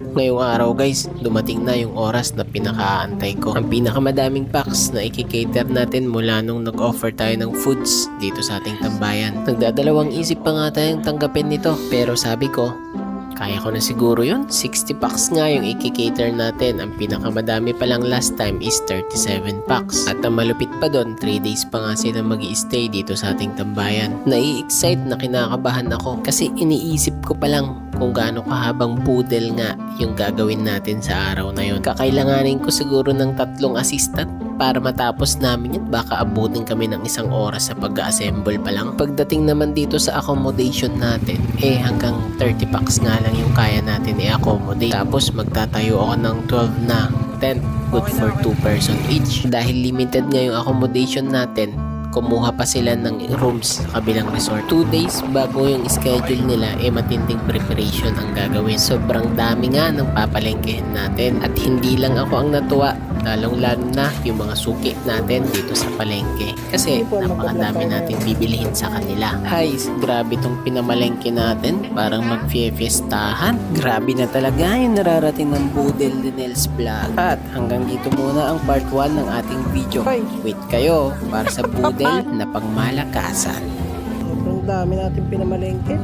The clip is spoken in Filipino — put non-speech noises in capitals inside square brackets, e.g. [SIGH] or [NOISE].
Ngayong araw guys, dumating na yung oras na pinakaantay ko. Ang pinakamadaming packs na ikikater natin mula nung nag-offer tayo ng foods dito sa ating tambayan. Nagdadalawang isip pa nga tayong tanggapin nito pero sabi ko, kaya ko na siguro yun. 60 packs nga yung ikikater natin. Ang pinakamadami pa lang last time is 37 packs. At ang malupit pa doon, 3 days pa nga sila mag stay dito sa ating tambayan. Nai-excite na kinakabahan ako kasi iniisip ko pa lang kung gaano kahabang budel nga yung gagawin natin sa araw na yun. Kakailanganin ko siguro ng tatlong assistant para matapos namin yan. Baka abutin kami ng isang oras sa pag-assemble pa lang. Pagdating naman dito sa accommodation natin, eh hanggang 30 packs nga lang yung kaya natin i-accommodate. Tapos magtatayo ako ng 12 na tent. Good for 2 person each. Dahil limited nga yung accommodation natin, kumuha pa sila ng rooms sa kabilang resort. Two days bago yung schedule nila, eh matinding preparation ang gagawin. Sobrang dami nga ng papalengkehin natin. At hindi lang ako ang natuwa, lalong lalo na yung mga suki natin dito sa palengke. Kasi napakadami natin bibilihin sa kanila. Hay, grabe tong pinamalengke natin. Parang magfiestahan. Grabe na talaga yung nararating ng Budel de Nels Vlog. At hanggang dito muna ang part 1 ng ating video. Wait kayo para sa [LAUGHS] Budel na pangmalakasan. Sobrang dami natin pinamalengke.